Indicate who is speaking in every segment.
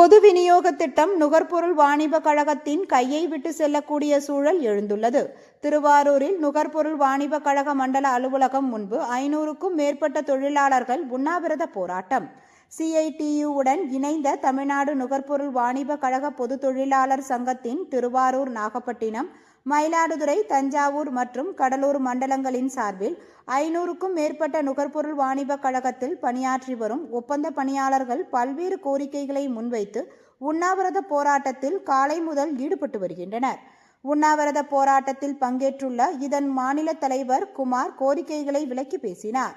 Speaker 1: பொது விநியோக திட்டம் நுகர்பொருள் வாணிப கழகத்தின் கையை விட்டு செல்லக்கூடிய சூழல் எழுந்துள்ளது. திருவாரூரில் நுகர்பொருள் வாணிப கழக மண்டல அலுவலகம் முன்பு ஐநூறுக்கும் மேற்பட்ட தொழிலாளர்கள் உண்ணாவிரத போராட்டம். சிஐடியுடன் இணைந்த தமிழ்நாடு நுகர்பொருள் வாணிப கழக பொது தொழிலாளர் சங்கத்தின் திருவாரூர் நாகப்பட்டினம் மயிலாடுதுறை தஞ்சாவூர் மற்றும் கடலூர் மண்டலங்களின் சார்பில் ஐநூறுக்கும் மேற்பட்ட நுகர்பொருள் வாணிப கழகத்தில் பணியாற்றி வரும் ஒப்பந்த பணியாளர்கள் பல்வேறு கோரிக்கைகளை முன்வைத்து உண்ணாவிரத போராட்டத்தில் காலை முதல் ஈடுபட்டு வருகின்றனர். உண்ணாவிரத போராட்டத்தில் பங்கேற்றுள்ள இதன் மாநில தலைவர் குமார் கோரிக்கைகளை விளக்கி பேசினார்.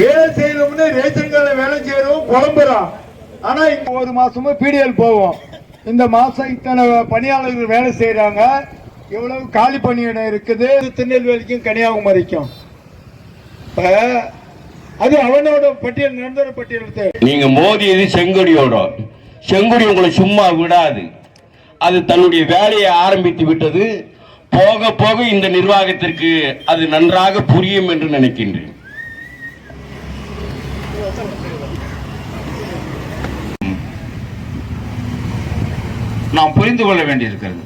Speaker 2: வேலை செய்யணும்னு ரேஷன் வேலை செய்யறோம் குழம்புறோம் ஆனா இங்க ஒரு மாசமா பிடிஎல் போவோம். இந்த மாசம் இத்தனை பணியாளர்கள் வேலை செய்யறாங்க எவ்வளவு காலி பணியிடம் இருக்குது. திருநெல்வேலிக்கும் கன்னியாகுமரிக்கும். அது அவனோட பட்டியல் நிரந்தர பட்டியலத்தை
Speaker 3: நீங்க மோதியது செங்கொடியோட. செங்கொடி உங்களை சும்மா விடாது. அது தன்னுடைய வேலையை ஆரம்பித்து விட்டது. போக போக இந்த நிர்வாகத்திற்கு அது நன்றாக புரியும் என்று நினைக்கின்றேன்.
Speaker 4: நாம் புரிந்து கொள்ள வேண்டியிருக்கிறது.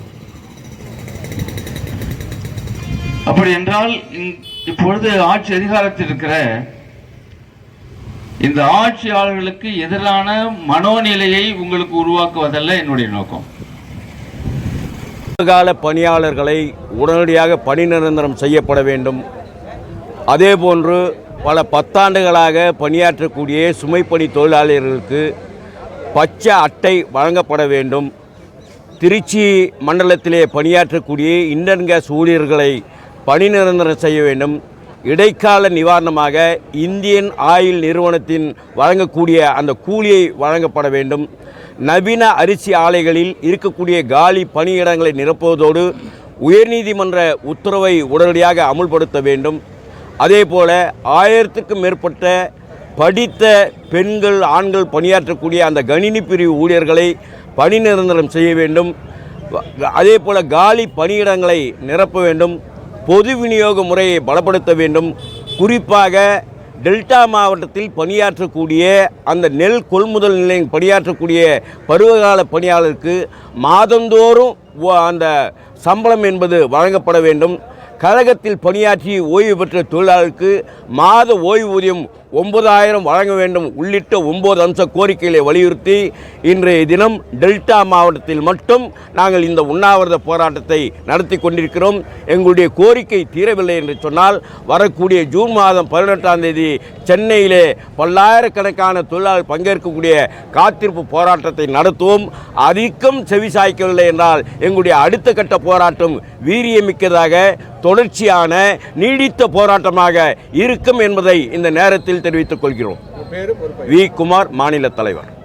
Speaker 4: அப்படி என்றால் இந்- இப்பொழுது ஆட்சி அதிகாரத்தில் இருக்கிற இந்த ஆட்சியாளர்களுக்கு எதிரான மனோநிலையை உங்களுக்கு உருவாக்குவதல்ல என்னுடைய நோக்கம்.
Speaker 5: கால பணியாளர்களை உடனடியாக பணி நிரந்தரம் செய்யப்பட வேண்டும். அதேபோன்று பல பத்தாண்டுகளாக பணியாற்றக்கூடிய சுமைப்பணி தொழிலாளர்களுக்கு பச்சை அட்டை வழங்கப்பட வேண்டும். திருச்சி மண்டலத்திலே பணியாற்றக்கூடிய இந்தியன் கேஸ் ஊழியர்களை பணி நிரந்தரம் செய்ய வேண்டும். இடைக்கால நிவாரணமாக இந்தியன் ஆயில் நிறுவனத்தின் வழங்கக்கூடிய அந்த கூலியை வழங்கப்பட வேண்டும். நவீன அரிசி ஆலைகளில் இருக்கக்கூடிய காலி பணியிடங்களை நிரப்புவதோடு உயர்நீதிமன்ற உத்தரவை உடனடியாக அமுல்படுத்த வேண்டும். அதேபோல ஆயிரத்துக்கும் மேற்பட்ட படித்த பெண்கள் ஆண்கள் பணியாற்றக்கூடிய அந்த கணினி பிரிவு ஊழியர்களை பணி நிரந்தரம் செய்ய வேண்டும். அதே போல் காலி பணியிடங்களை நிரப்ப வேண்டும். பொது விநியோக முறையை பலப்படுத்த வேண்டும். குறிப்பாக டெல்டா மாவட்டத்தில் பணியாற்றக்கூடிய அந்த நெல் கொள்முதல் நிலையம் பணியாற்றக்கூடிய பருவகால பணியாளருக்கு மாதந்தோறும் அந்த சம்பளம் என்பது வழங்கப்பட வேண்டும். கழகத்தில் பணியாற்றி ஓய்வு பெற்ற தொழிலாளருக்கு மாத ஓய்வூதியம் ஒன்பதாயிரம் வழங்க வேண்டும் உள்ளிட்ட ஒன்பது அம்ச கோரிக்கைகளை வலியுறுத்தி இன்றைய தினம் டெல்டா மாவட்டத்தில் மட்டும் நாங்கள் இந்த உண்ணாவிரத போராட்டத்தை நடத்தி கொண்டிருக்கிறோம். எங்களுடைய கோரிக்கை தீரவில்லை என்று சொன்னால் வரக்கூடிய ஜூன் மாதம் பதினெட்டாம் தேதி சென்னையிலே பல்லாயிரக்கணக்கான தொழிலாளர் பங்கேற்கக்கூடிய காத்திருப்பு போராட்டத்தை நடத்துவோம். அதிகம் செவிசாய்க்கவில்லை என்றால் எங்களுடைய அடுத்த கட்ட போராட்டம் வீரியமிக்கதாக தொடர்ச்சியான நீடித்த போராட்டமாக இருக்கும் என்பதை இந்த நேரத்தில் தெரிவித்துக் கொள்கிறோம். வி. குமார் மாநில தலைவர்.